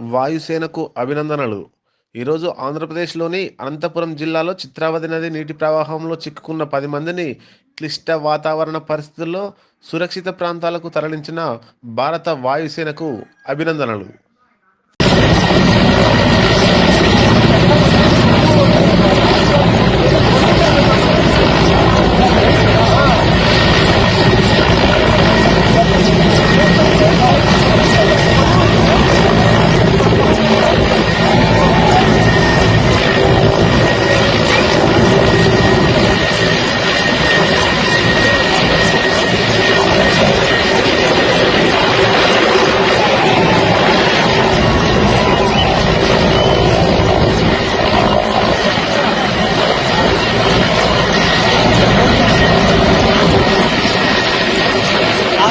వాయుసేనకు అభినందనలు. ఈరోజు ఆంధ్రప్రదేశ్లోని అనంతపురం జిల్లాలో చిత్రావతి నది నీటి ప్రవాహంలో చిక్కుకున్న పది మందిని క్లిష్ట వాతావరణ పరిస్థితుల్లో సురక్షిత ప్రాంతాలకు తరలించిన భారత వాయుసేనకు అభినందనలు.